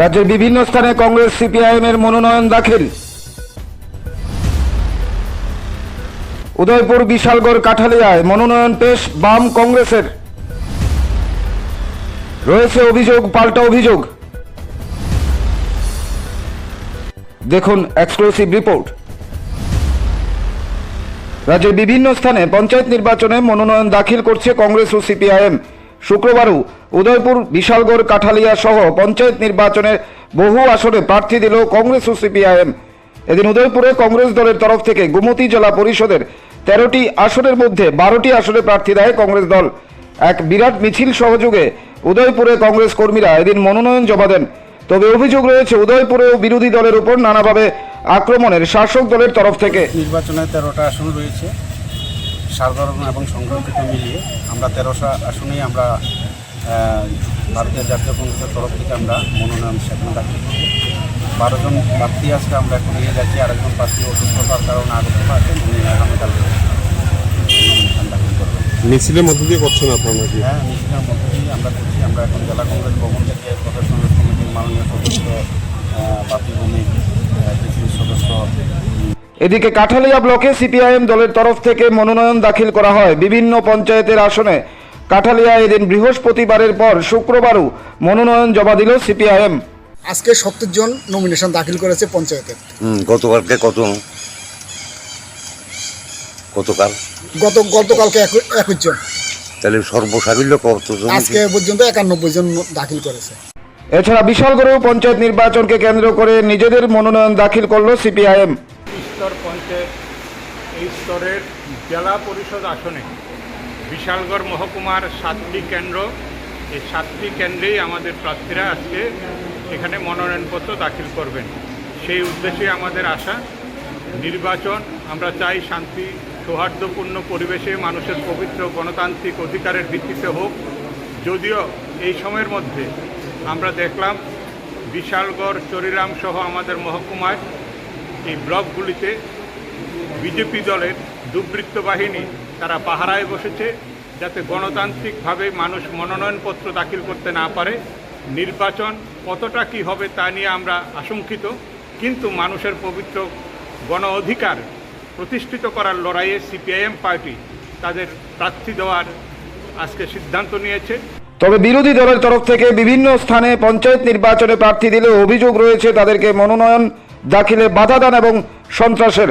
রাজ্যের বিভিন্ন স্থানে কংগ্রেস সিপিআইএম এর মনোনয়ন দাখিল। উদয়পুর, বিশালগড়, কাঠালিয়ায় মনোনয়ন পেশ বাম কংগ্রেসের। রয়েছে অভিযোগ, পাল্টা অভিযোগ। দেখুন এক্সক্লুসিভ রিপোর্ট রাজ্যের বিভিন্ন স্থানে পঞ্চায়েত নির্বাচনে মনোনয়ন দাখিল করছে কংগ্রেস ও সিপিআইএম। শুক্রবারও উদয়পুর, বিশালগড়, কাঠালিয়া সহ পঞ্চায়েত নির্বাচনে বহু আসনে প্রার্থী দিল কংগ্রেস ও সিপিআইএম। এদিন উদয়পুরে কংগ্রেস দলের তরফ থেকে গোমতী জেলা পরিষদের তেরোটি আসনের মধ্যে বারোটি আসনে প্রার্থী দেয় কংগ্রেস দল। এক বিরাট মিছিল সহযোগে উদয়পুরে কংগ্রেস কর্মীরা এদিন মনোনয়ন জমা দেন। তবে অভিযোগ রয়েছে, উদয়পুরেও বিরোধী দলের উপর নানাভাবে আক্রমণের শাসক দলের তরফ থেকে। নির্বাচনে তেরোটা আসন রয়েছে। সাধারণ এবং সংরক্ষিত মিলিয়ে আমরা তেরোটা আসনেই আমরা ভারতীয় জাতীয় কংগ্রেসের তরফ থেকে আমরা মনোনয়ন সেখানে দাখিল করব বারোজন প্রার্থী আজকে আমরা এখন নিয়ে যাচ্ছি আরেকজন প্রার্থী অসুস্থতার কারণে আগত আছে উনি আগামীকাল মিছিলের মধ্য দিয়ে করছেন আপনারা নাকি? হ্যাঁ মিছিলের মধ্যে দিয়ে আমরা করছি। আমরা এখন জেলা কংগ্রেস ভবন থেকে প্রদেশ কংগ্রেস কমিটির মাননীয় সদস্য বাপি ভৌমিক সদস্য এদিকে কাঠালিয়া ব্লকে সিপিআইএম দলের তরফ থেকে মনোনয়ন দাখিল করা হয়। বিভিন্ন পঞ্চায়েতের আসনে কাঠালিয়া এদিন বৃহস্পতিবারের পর শুক্রবারও মনোনয়ন জমা দিল সিপিআইএম। আজকে সত্তর জন নমিনেশন দাখিল করেছে পঞ্চায়েতের হুম গতকালকে কত? গতকাল? গত গতকালকে একুশ- একুশ জন। তাহলে সর্বসাকুল্য কতজন আজকে পর্যন্ত একানব্বই জন দাখিল করেছে। এছাড়া বিশালগড়েও পঞ্চায়েত নির্বাচনকে কেন্দ্র করে নিজেদের মনোনয়ন দাখিল করল সিপিআইএম। পঞ্চায়েত স্তরের জেলা পরিষদ আসনে বিশালগড় মহকুমার সাতটি কেন্দ্র। এই সাতটি কেন্দ্রেই আমাদের প্রার্থীরা আজকে এখানে মনোনয়নপত্র দাখিল করবেন। সেই উদ্দেশ্যে আমাদের আশা, নির্বাচন, আমরা চাই শান্তি, সৌহার্দ্যপূর্ণ পরিবেশে মানুষের পবিত্র গণতান্ত্রিক অধিকারের ভিত্তিতে হোক। যদিও এই সময়ের মধ্যে আমরা দেখলাম বিশালগড়, চরিরাম সহ আমাদের মহকুমায় এই ব্লকগুলিতে বিজেপি দলের দুর্বৃত্ত বাহিনী তারা পাহারায় বসেছে যাতে গণতান্ত্রিকভাবে মানুষ মনোনয়নপত্র দাখিল করতে না পারে। নির্বাচন কতটা কি হবে তা নিয়ে আমরা আশঙ্কিত। কিন্তু মানুষের পবিত্র গণ অধিকার প্রতিষ্ঠিত করার লড়াইয়ে সিপিআইএম পার্টি তাদের প্রার্থী দেওয়ার আজকে সিদ্ধান্ত নিয়েছে। তবে বিরোধী দলের তরফ থেকে বিভিন্ন স্থানে পঞ্চায়েত নির্বাচনে প্রার্থী দিলে অভিযোগ রয়েছে তাদেরকে মনোনয়ন দাখিলে বাধা দান এবং সন্ত্রাসের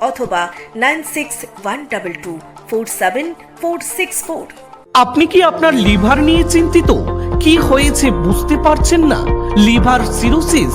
অথবা nine six one double two four seven four six four. আপনি কি আপনার লিভার নিয়ে চিন্তিত? কি হয়েছে বুঝতে পারছেন না? Liver cirrhosis